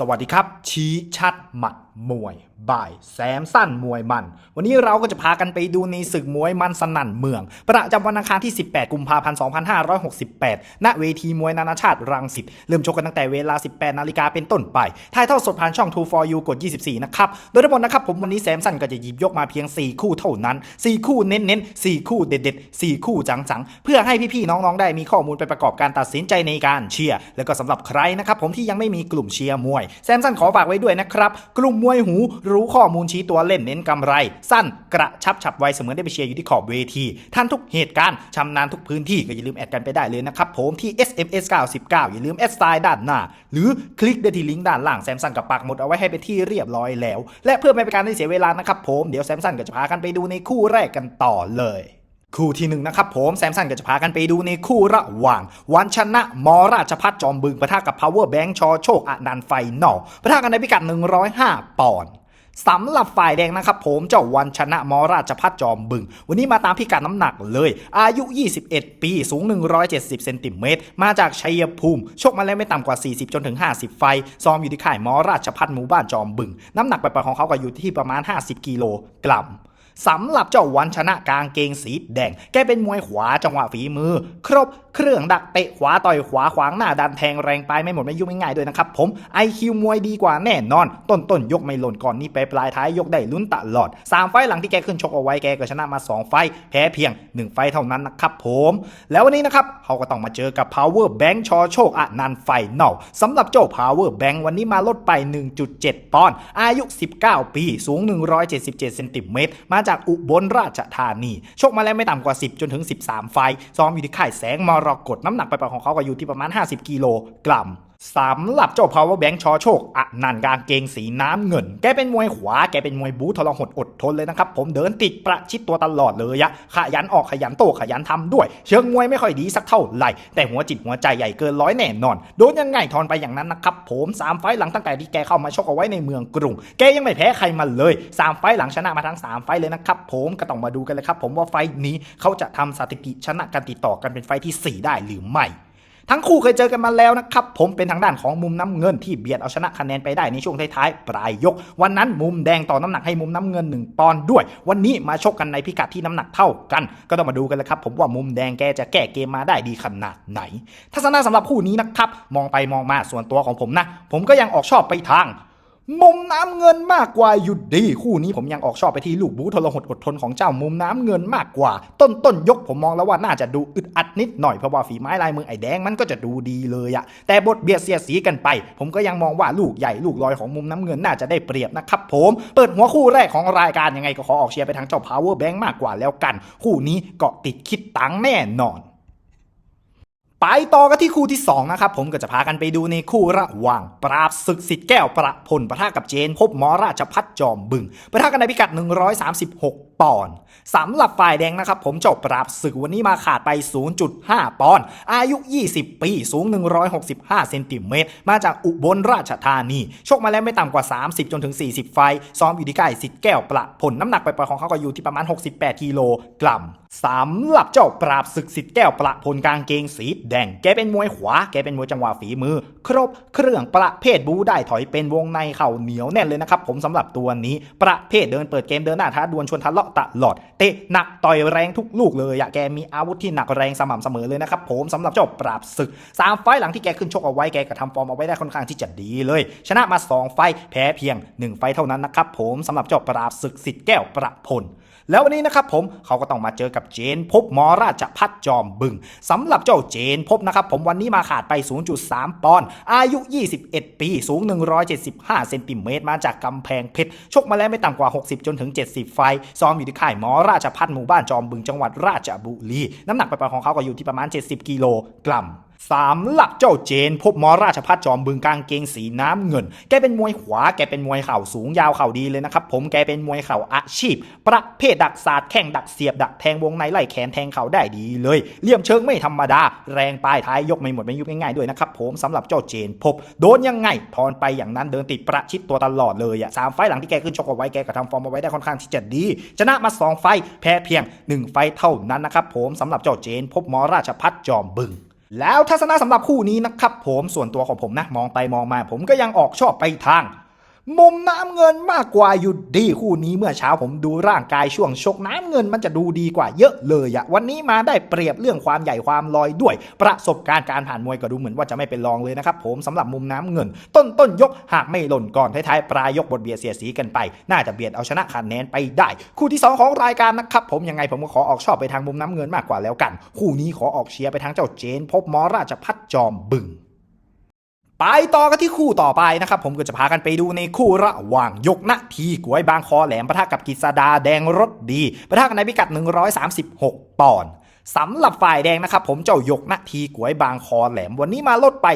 สวัสดีครับ ชี้ชัดหมัด มวยบ่ายแซมสั้นมวยมัน วันนี้เราก็จะพากันไปดูในศึกมวยมันสนั่นเมือง ประจำวันอังคารที่ 18 กุมภาพันธ์ 2568 ณ เวทีมวยนานาชาติรังสิต เริ่มชกกันตั้งแต่เวลา 18 นาฬิกาเป็นต้นไป ถ่ายทอดสดผ่านช่อง2 for you กด 24 นะครับ โดยทั้งหมดนะครับ ผมวันนี้แซมสั้นก็จะหยิบยกมาเพียง 4 คู่เท่านั้น 4 คู่เน้นๆ 4 คู่เด็ดๆ 4 คู่จังๆ เพื่อให้พี่ๆ น้องๆ ได้มีข้อมูลไปประกอบการตัดสินใจในการเชียร์ แล้วก็สำหรับใครนะครับผมที่ยังไม่มีกลุ่มเชียร์มวย แซมสั้นขอฝากไว้ด้วยนะครับ กลุ่มมวยหู รู้ข้อมูลชี้ตัวเล่นเน้นกำไร สั้นกระชับฉับไวเสมือนได้ไปเชียร์อยู่ที่ขอบเวทีทันทุกเหตุการณ์ชำนาญทุกพื้นที่ก็อย่าลืมแอดกันไปได้เลยนะครับผมที่ SMS 99อย่าลืมแอดสไตล์ด้านหน้า หรือคลิกได้ที่ลิงก์ด้านล่างแซมสันกับปักหมดเอาไว้ให้เป็นที่เรียบร้อยแล้ว และเพื่อไม่เป็นการเสียเวลานะครับผมเดี๋ยวแซมสันก็จะพากันไปดูในคู่แรกกันต่อเลย คู่ที่หนึ่งนะครับผมแซมสันก็จะพากันไปดูในคู่ระหว่าง วันชนะมราชพัฒจอมบึงปะทะกับ power bank ชอโชคอนันต์ไฟนอลปะทะกันในพิกัด 105 ปอนด์สำหรับฝ่ายแดงนะครับผมเจ้าวันชนะมราชพัฒจอมบึง วันนี้มาตามพิกัดน้ำหนักเลย อายุ 21 ปีสูง 170 เซนติเมตร มาจากชัยภูมิ ชกมาแล้วไม่ต่ำกว่า 40 จนถึง 50 ไฟ ซ้อมอยู่ที่ค่ายมราชพัฒหมู่บ้านจอมบึง น้ำหนักไปลายๆของเขาก็อยู่ที่ประมาณ 50 กิโลกรัม สำหรับเจ้าวันชนะกางเกงสีแดง แกเป็นมวยขวาจังหวะฝีมือ ครบเครื่องดักเตะขวาต่อยขวาขวางหน้าดันแทงแรงไปไม่หมดไม่ยุ่งง่ายด้วยนะครับผมไอคิวมวยดีกว่าแน่นอน ต้นต้นยกไม่หล่นก่อนนี่ไปปลายท้ายยกได้ลุ้นตลอด 3 ไฟล์หลังที่แกขึ้นชกเอาไว้แกก็ชนะมา 2 ไฟล์แพ้เพียง 1 ไฟล์เท่านั้นนะครับผม แล้ววันนี้นะครับเขาก็ต้องมาเจอกับ power bank ชอโชคอนันต์ไฟนอลสำหรับเจ้า power bank วันนี้มาลดไป 1.7 ปอนด์อายุ 19 ปี สูง 177เซนติเมตรมาจากอุบลราชธานีชกมาแล้วไม่ต่ำกว่า 10 จนถึง 13 ไฟซ้อมอยู่ที่ค่ายแสงมรกตน้ำหนักไปๆของเขาก็อยู่ที่ประมาณ 50 กิโลกรัม สำหรับเจ้า power bank ชอโชคอนันต์กางเกงสีน้ำเงิน แกเป็นมวยขวา แกเป็นมวยบู๊ทรหดอดทนเลยนะครับ ผมเดินติดประชิดตัวตลอดเลยอะขยันออกขยันโตขยันทำด้วย เชิงมวยไม่ค่อยดีสักเท่าไหร่ แต่หัวจิตหัวใจใหญ่เกินร้อยแน่นอน โดนยังไงทอนไปอย่างนั้นนะครับ ผมสามไฟหลังตั้งแต่ที่แกเข้ามาชกเอาไว้ในเมืองกรุง แกยังไม่แพ้ใครมาเลยสามไฟหลังชนะมาทั้งสามไฟเลยนะครับ ผมก็ต้องมาดูกันเลยครับ ผมว่าไฟนี้เขาจะทำสถิติชนะกันติดต่อกันเป็นไฟที่สี่ได้หรือไม่ ทั้งคู่เคยเจอกันมาแล้วนะครับ ผมเป็นทางด้านของมุมน้ำเงินที่เบียดเอาชนะคะแนนไปได้ในช่วงท้ายๆปลายยก วันนั้นมุมแดงต่อน้ำหนักให้มุมน้ำเงิน 1ปอนด์ด้วย วันนี้มาชกกันในพิกัดที่น้ำหนักเท่ากัน ก็ต้องมาดูกันแล้วครับผมว่ามุมแดงแกจะแก้เกมมาได้ดีขนาดไหน ทัศนะสำหรับคู่นี้นะครับมองไปมองมาส่วนตัวของผมนะ ผมก็ยังออกชอบไปทาง มุมน้ำเงินมากกว่าอยู่ดี คู่นี้ผมยังออกชอบไปที่ลูกบูทรหดอดทนของเจ้ามุมน้ำเงินมากกว่า ต้นต้นยกผมมองแล้วว่าน่าจะดูอึดอัดนิดหน่อยเพราะว่าฝีไม้ลายมือไอ้แดงมันก็จะดูดีเลยอะแต่บทเบียดเสียสีกันไป ผมก็ยังมองว่าลูกใหญ่ลูกลอยของมุมน้ำเงินน่าจะได้เปรียบนะครับผมเปิดหัวคู่แรกของรายการยังไงก็ขอออกเชียร์ไปทางเจ้า power bank มากกว่าแล้วกัน คู่นี้เกาะติดคิดตังแน่นอน ไปต่อกันที่คู่ที่ 2 นะครับ ผมก็จะพากันไปดูในคู่ระหว่าง ปราบศึกสิทธิ์แก้วประพลประทะกับเจน พบหมอราชพัฒจอมบึงประทะกันในพิกัด 136 ปอนด์สำหรับฝ่ายแดงนะครับผมเจบปราบศึกวันนี้มาขาดไป 0.5 ปอนด์อายุ 20 ปี สูง 165 เซนติเมตร มาจากอุบลราชธานีชกมาแล้วไม่ต่ำกว่า 30 จนถึง 40 ไฟ ซ้อมอยู่ที่ค่ายสิทธิ์แก้วประพลน้ำหนักไปปล่อยของเขาก็อยู่ที่ประมาณ 68 กิโลกรัมสำหรับเจ้าปราบศึกสิทธิ์แก้วประพลกางเกงสีแดง แกเป็นมวยขวา แกเป็นมวยจังหวะฝีมือ ครบเครื่องประเภทบูได้ถอยเป็นวงในเข่าเหนียวแน่นเลยนะครับผมสำหรับตัวนี้ประเภทเดินเปิดเกมเดินหน้าท้าดวลชวนทะเลาะตลอด เตะหนักต่อยแรงทุกลูกเลยอะแกมีอาวุธที่หนักแรงสม่ำเสมอเลยนะครับผมสำหรับเจ้าปราบศึกสามไฟล์หลังที่แกขึ้นชกเอาไว้แกก็ทำฟอร์มเอาไว้ได้ค่อนข้างที่จะดีเลย ชนะมาสองไฟล์แพ้เพียงหนึ่งไฟล์เท่านั้นนะครับผมสำหรับเจ้าปราบศึกสิทธิ์แก้วประพล แล้ววันนี้นะครับผมเขาก็ต้องมาเจอกับเจนพบมอราชพัฒจอมบึงสำหรับเจ้าเจนพบนะครับผมวันนี้มาขาดไป 0.3 ปอนด์อายุ 21 ปี สูง 175 เซนติเมตรมาจากกำแพงเพชรชกมาแล้วไม่ต่ำกว่า 60 จนถึง 70 ไฟ ซ้อมอยู่ที่ค่ายมอราชพัฒหมู่บ้านจอมบึงจังหวัดราชบุรีน้ำหนักไปลายๆของเขาก็อยู่ที่ประมาณ 70 กิโลกรัม สามหลักเจ้าเจน พบมอราชพัฒจอมบึงกางเกงสีน้ำเงิน แกเป็นมวยขวา แกเป็นมวยเข่าสูงยาวเข่าดีเลยนะครับ ผมแกเป็นมวยเข่าอาชีพ ประเภทดักศาสตร์แข่งดักเสียบดักแทงวงในไล่แขนแทงเข่าได้ดีเลยเหลี่ยมเชิงไม่ธรรมดา แรงปลายท้ายยกไม่หมดไม่ยุบง่ายๆด้วยนะครับผมสำหรับเจ้าเจน พบโดนยังไงทอนไปอย่างนั้นเดินติดประชิดตัวตลอดเลยอะสามไฟหลังที่แกขึ้นชกเอาไว้แกก็ทำฟอร์มเอาไว้ได้ค่อนข้างที่จะดีชนะมาสองไฟแพ้เพียงหนึ่งไฟเท่านั้นนะครับผมสำหรับเจ้าเจน พบมอราชพัฒจอมบึง แล้วทัศนะสำหรับคู่นี้นะครับผมส่วนตัวของผมนะมองไปมองมา ผมก็ยังออกชอบไปทาง มุมน้ำเงินมากกว่าอยู่ดีคู่นี้เมื่อเช้าผมดูร่างกายช่วงชกน้ำเงินมันจะดูดีกว่าเยอะเลยอะวันนี้มาได้เปรียบเรื่องความใหญ่ความลอยด้วย ประสบการณ์การผ่านมวยก็ดูเหมือนว่าจะไม่เป็นรองเลยนะครับผมสำหรับมุมน้ำเงิน ต้นต้นยกหากไม่หล่นก่อนท้ายๆปลายยกบทเบียดเสียสีกันไป น่าจะเบียดเอาชนะคะแนนไปได้ คู่ที่สองของรายการนะครับผมยังไงผมก็ขอออกชอบไปทางมุมน้ำเงินมากกว่าแล้วกัน คู่นี้ขอออกเชียร์ไปทางเจ้าเจน พบมอราชพัฒจอมบึง ไปต่อกันที่คู่ต่อไปนะครับผมก็จะพากันไปดูในคู่ระหว่างยกนาทีกวยบางคอแหลมปะทะกับกิษดาแดงรถดีปะทะกันในพิกัด 136 ปอนด์สำหรับฝ่ายแดงนะครับผมเจ้ายกนาทีกวยบางคอแหลมวันนี้มาลดไป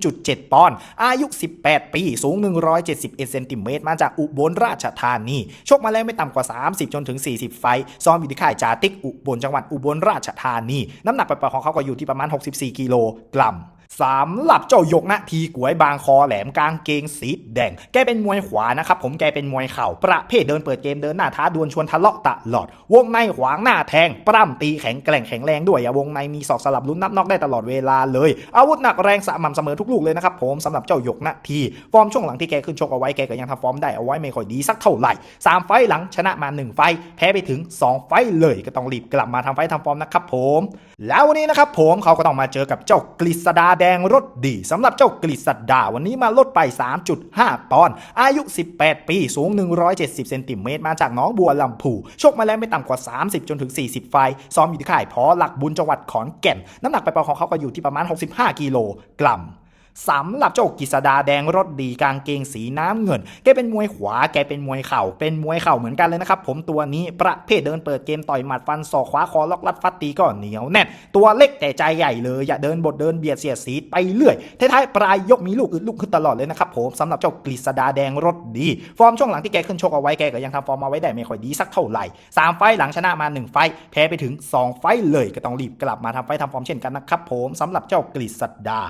0.7 ปอนด์อายุ 18 ปี สูง 171 เซนติเมตรมาจากอุบลราชธานีชกมาแล้วไม่ต่ำกว่า 30 จนถึง 40 ไฟซ้อมอยู่ที่ค่ายจาติกอุบลจังหวัดอุบลราชธานี น้ำหนักปล่อยๆของเขาก็อยู่ที่ประมาณ 64 กิโลกรัม สามหลับเจ้ายกนาทีกวยบางคอแหลมกลางเกงสีแดง แกเป็นมวยขวานะครับผมแกเป็นมวยเข่าประเภทเดินเปิดเกมเดินหน้าท้าดวลชวนทะเลาะตลอด วงในขวางหน้าแทงปล้ำตีแข็งแกร่งแข็งแรงด้วยอย่าวงในมีศอกสลับลุ้นนับนอกได้ตลอดเวลาเลย อาวุธหนักแรงสม่ำเสมอทุกลูกเลยนะครับผมสำหรับเจ้ายกนาทีฟอร์มช่วงหลังที่แกขึ้นชกเอาไว้แกก็ยังทำฟอร์มได้เอาไว้ไม่ค่อยดีสักเท่าไหร่สามไฟหลังชนะมาหนึ่งไฟแพ้ไปถึงสองไฟเลยก็ต้องรีบกลับมาทำไฟทำฟอร์มนะครับผม แล้ววันนี้นะครับผมเขาก็ต้องมาเจอกับเจ้ากฤษดาแดงรถดีสำหรับเจ้ากฤษดาวันนี้มาลดไป 3.5 ปอนด์อายุ 18 ปี สูง 170 เซนติเมตรมาจากน้องบัวลำพูชกมาแล้วไม่ต่ำกว่า 30 จนถึง 40 ไฟ ซ้อมอยู่ที่ค่ายพอหลักบุญจังหวัดขอนแก่น น้ำหนักไปปอของเขาก็อยู่ที่ประมาณ 65 กิโลกรัม สำหรับเจ้ากิษดาแดงรถดีกางเกงสีน้ำเงิน แกเป็นมวยขวา แกเป็นมวยเข่า เป็นมวยเข่าเหมือนกันเลยนะครับผมตัวนี้ประเภทเดินเปิดเกมต่อยหมัดฟันศอกขวาคอล็อกลัดฟัดตีก็เหนียวแน่นตัวเล็กแต่ใจใหญ่เลย อย่าเดินบทเดินเบียดเสียดสีไปเรื่อยท้ายๆปลายยกมีลูกอึดลูกขึ้นตลอดเลยนะครับผมสำหรับเจ้ากฤษดาแดงรถดี ฟอร์มช่วงหลังที่แกขึ้นชกเอาไว้แกก็ยังทำฟอร์มมาไว้ได้ไม่ค่อยดีสักเท่าไหร่สามไฟล์หลังชนะมาหนึ่งไฟล์แพ้ไปถึงสองไฟล์เลยก็ต้องรีบกลับมาทำไฟล์ทำฟอร์มเช่นกันนะครับผมสำหรับเจ้ากฤษดา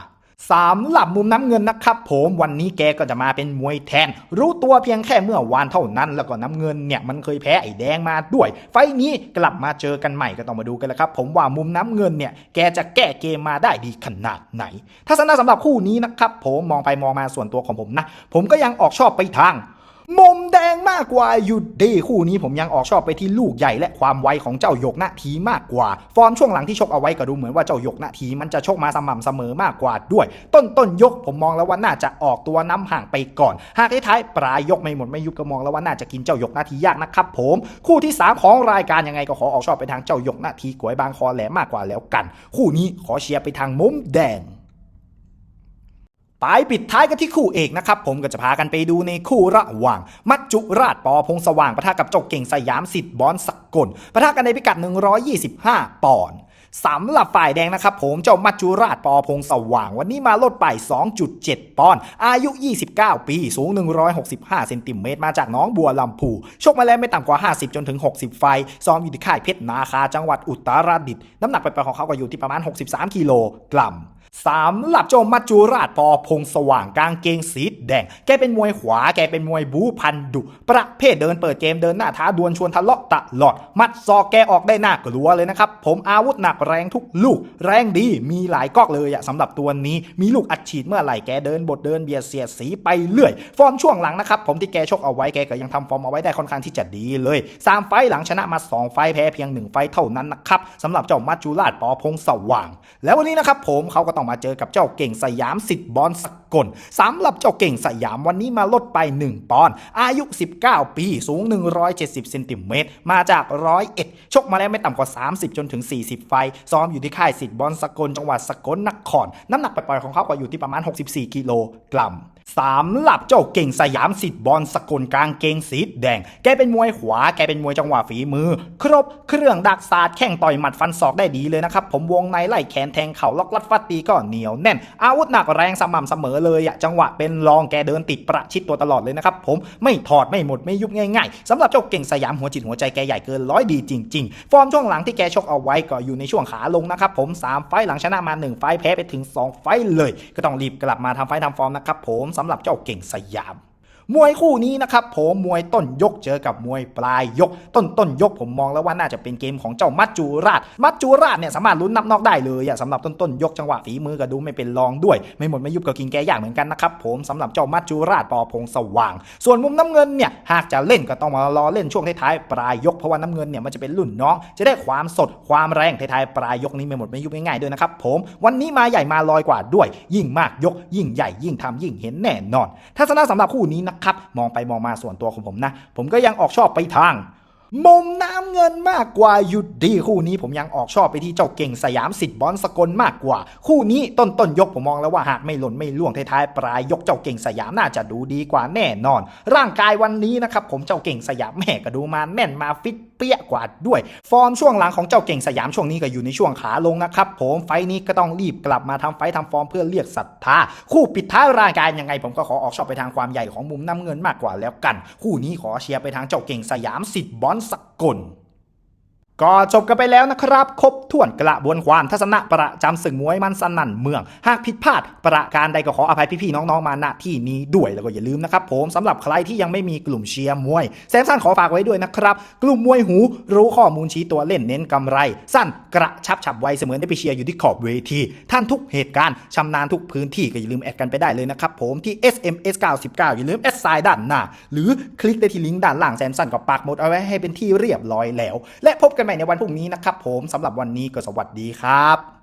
สามหลับมุมน้ำเงินนะครับผมวันนี้แกก็จะมาเป็นมวยแทน รู้ตัวเพียงแค่เมื่อวานเท่านั้น แล้วก็น้ำเงินเนี่ยมันเคยแพ้ไอ้แดงมาด้วย ไฟนี้กลับมาเจอกันใหม่ก็ต้องมาดูกันแล้วครับ ผมว่ามุมน้ำเงินเนี่ยแกจะแก้เกมมาได้ดีขนาดไหนทัศนะสำหรับคู่นี้นะครับผมมองไปมองมาส่วนตัวของผมนะ ผมก็ยังออกชอบไปทาง มุมแดงมากกว่าอยู่ดีคู่นี้ผมยังออกชอบไปที่ลูกใหญ่และความไวของเจ้าหยกนาทีมากกว่า ฟอร์มช่วงหลังที่ชกเอาไว้ก็ดูเหมือนว่าเจ้าหยกนาทีมันจะชกมาสม่ำเสมอมากกว่าด้วย ต้นต้นยกผมมองแล้วว่าน่าจะออกตัวน้ำห่างไปก่อน หากท้ายปลายยกไม่หมดไม่ยุบก็มองแล้วว่าน่าจะกินเจ้าหยกนาทียากนะครับผม คู่ที่สามของรายการยังไงก็ขอออกชอบไปทางเจ้าหยกนาทีกวยบางคอแหลมมากกว่าแล้วกัน คู่นี้ขอเชียร์ไปทางมุมแดง ไปปิดท้ายกันที่คู่เอกนะครับ ผมก็จะพากันไปดูในคู่ระหว่าง มัจจุราชปอพงสว่างปะทะกับจ้าเก่งสยามสิทธิ์บอลสกลปะทะกันในพิกัด 125 ปอนด์สำหรับฝ่ายแดงนะครับผมเจ้ามัจจุราชปอพงสว่าง วันนี้มาลดไป 2.7 ปอนด์อายุ 29 ปี สูง 165 เซนติเมตรมาจากน้องบัวลำพูชกมาแล้วไม่ต่ำกว่า 50 จนถึง 60 ไฟ ซ้อมอยู่ที่ค่ายเพชรนาคา จังหวัดอุตรดิตถ์น้ำหนักไปๆของเขาก็อยู่ที่ประมาณ 63 กิโลกรัม สามหลับเจ้ามัจจุราชปอพงสว่างกางเกงสีแดง แกเป็นมวยขวา แกเป็นมวยบูพันดุ ประเภทเดินเปิดเกมเดินหน้าท้าดวลชวนทะเลาะตลอด มัดซอกแกออกได้หน่ากลัวเลยนะครับ ผมอาวุธหนักแรงทุกลูก แรงดีมีหลายก๊อกเลยอะสำหรับตัวนี้ มีลูกอัดฉีดเมื่อไหร่แกเดินบทเดินเบียดเสียดสีไปเรื่อย ฟอร์มช่วงหลังนะครับผมที่แกชกเอาไว้แกก็ยังทำฟอร์มเอาไว้ได้ค่อนข้างที่จะดีเลยสามไฟหลังชนะมาสองไฟแพ้เพียงหนึ่งไฟเท่านั้นนะครับสำหรับเจ้ามัจจุราชปอพงสว่าง แล้ววันนี้นะครับผมเขาก็ต้องมาเจอกับเจ้าเก่งสยามสิทธิ์บอลสกลสำหรับเจ้าเก่งสยามวันนี้มาลดไป 1 ปอนด์อายุ 19 ปี สูง 170เซนติเมตรมาจากร้อยเอ็ดชกมาแล้วไม่ต่ำกว่า 30 จนถึง 40 ไฟ ซ้อมอยู่ที่ค่ายสิทธิ์บอลสกลจังหวัดสกลนคร น้ำหนักปล่อยๆของเขาก็อยู่ที่ประมาณ 64 กิโลกรัม สามหลับเจ้าเก่งสยามสิทธิ์บอลสกลกลางเก่งสีแดง แกเป็นมวยขวา แกเป็นมวยจังหวะฝีมือ ครบเครื่องดักศาสตร์แข่งต่อยหมัดฟันศอกได้ดีเลยนะครับ ผมวงในไล่แขนแทงเข่าล็อกลัดฟัดตีก็เหนียวแน่น อาวุธหนักแรงสม่ำเสมอเลยอะจังหวะเป็นรองแกเดินติดประชิดตัวตลอดเลยนะครับผมไม่ถอดไม่หมดไม่ยุบง่ายๆสำหรับเจ้าเก่งสยามหัวจิตหัวใจแกใหญ่เกินร้อยดีจริง ๆ ฟอร์มช่วงหลังที่แกชกเอาไว้ก็อยู่ในช่วงขาลงนะครับผมสามไฟต์หลังชนะมาหนึ่งไฟต์แพ้ไปถึงสองไฟต์เลย ก็ต้องรีบกลับมาทำไฟต์ทำฟอร์มนะครับผมสำหรับเจ้าเก่งสยาม มวยคู่นี้นะครับผมมวยต้นยกเจอกับมวยปลายยก ต้นต้นยกผมมองแล้วว่าน่าจะเป็นเกมของเจ้ามัจจูราช มัจจูราชเนี่ยสามารถลุ้นนับนอกได้เลยอะสำหรับต้นต้นยกจังหวะฝีมือก็ดูไม่เป็นรองด้วย ไม่หมดไม่ยุบก็กินแกยากเหมือนกันนะครับผมสำหรับเจ้ามัจจูราชปอพงสว่าง ส่วนมุมน้ำเงินเนี่ยหากจะเล่นก็ต้องมารอเล่นช่วงท้ายๆปลายยกเพราะว่าน้ำเงินเนี่ยมันจะเป็นรุ่นน้อง จะได้ความสดความแรงท้ายๆปลายยกนี้ไม่หมดไม่ยุบง่ายๆด้วยนะครับผมวันนี้มาใหญ่มาลอยกว่าด้วย ยิ่งมากยก ยิ่งใหญ่ยิ่งทำยิ่งเห็นแน่นอนทัศนะสำหรับคู่นี้นะครับ มองไปมองมาส่วนตัวของผมนะ ผมก็ยังออกชอบไปทาง มุมน้ำเงินมากกว่าหยุดดีคู่นี้ผมยังออกชอบไปที่เจ้าเก่งสยามสิทธิ์บอลสกลมากกว่า คู่นี้ต้นต้นยกผมมองแล้วว่าหากไม่หล่นไม่ล่วงท้ายๆปลายยกเจ้าเก่งสยามน่าจะดูดีกว่าแน่นอน ร่างกายวันนี้นะครับผมเจ้าเก่งสยามแม่ก็ดูมาแน่นมาฟิตเปี้ยกว่าด้วย ฟอร์มช่วงหลังของเจ้าเก่งสยามช่วงนี้ก็อยู่ในช่วงขาลงนะครับผมไฟท์นี้ก็ต้องรีบกลับมาทำไฟท์ทำฟอร์มเพื่อเรียกศรัทธาคู่ปิดท้ายรายการยังไง ผมก็ขอออกชอบไปทางความใหญ่ของมุมน้ำเงินมากกว่าแล้วกัน คู่นี้ขอเชียร์ไปทางเจ้าเก่งสยามสิทธิ์บอลสกล ก็จบกันไปแล้วนะครับ ครบถ้วนกระบวนความทัศนะประจำศึกมวยมันสนั่นเมือง หากผิดพลาดประการใดก็ขออภัยพี่ๆน้องๆมาณที่นี้ด้วยแล้วก็อย่าลืมนะครับผมสำหรับใครที่ยังไม่มีกลุ่มเชียร์มวยแซมสั้นขอฝากไว้ด้วยนะครับ กลุ่มมวยหูรู้ข้อมูลชี้ตัวเล่นเน้นกำไร สั้นกระชับฉับไวเสมือนได้ไปเชียร์อยู่ที่ขอบเวที ท่านทุกเหตุการณ์ชำนาญทุกพื้นที่ก็อย่าลืมแอดกันไปได้เลยนะครับผมที่ SMS 99อย่าลืมแอดไซน์ด้านหน้าหรือคลิกได้ที่ลิงก์ด้านล่างแซมสั้นก็ปักหมดเอาไว้ให้เป็นที่เรียบร้อยแล้ว และพบกันใหม่ในวันพรุ่งนี้นะครับผมสำหรับวันนี้ก็สวัสดีครับ